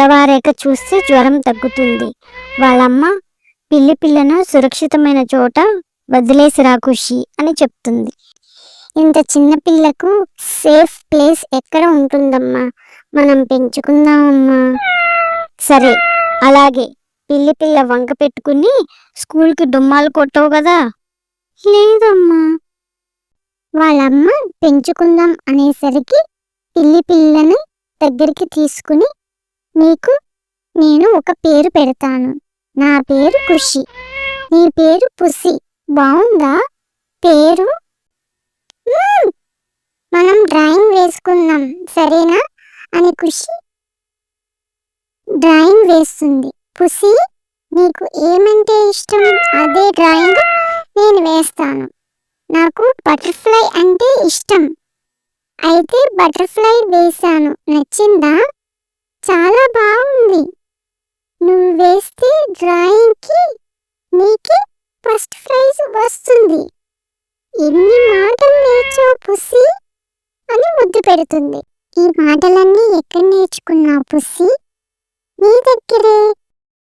తెల్లవారాక చూస్తే జ్వరం తగ్గుతుంది. వాళ్ళమ్మ పిల్లి పిల్లను సురక్షితమైన చోట వదిలేసి ఖుషి అని చెప్తుంది. ఇంత చిన్న పిల్లకు సేఫ్ ప్లేస్ ఎక్కడ ఉంటుందమ్మా? మనం పెంచుకుందామమ్మా. సరే అలాగే. పిల్లి పిల్ల వంక పెట్టుకుని స్కూల్కి డుమ్మాలు కొట్టవు కదా? లేదమ్మా. వాళ్ళమ్మ పెంచుకుందాం అనేసరికి పిల్లి పిల్లని దగ్గరికి తీసుకుని నీకు? నేను ఒక పేరు పెడతాను. నా పేరు ఖుషి. నీ పేరు పుసి బాగుందా పేరు? మనం డ్రాయింగ్ వేసుకుందాం. సరేనా? అని ఖుషి డ్రాయింగ్ వేస్తుంది. పుసి నీకు ఏమంటే ఇష్టం? అదే డ్రాయింగ్ నేను వేస్తాను. నాకు బటర్ఫ్లై అంటే ఇష్టం. అయితే బటర్ఫ్లై వేశాను. నచ్చిందా? చాలా బాగుంది. నువ్వు వేస్తే డ్రాయింగ్కి నీకే ఫస్ట్ ప్రైజ్ వస్తుంది. ఎన్ని మాటలు నేర్చో పుసి అని ముద్దు పెడుతుంది. ఈ మాటలన్నీ ఎక్కడ నేర్చుకున్నావు పుసి నీ దగ్గరే.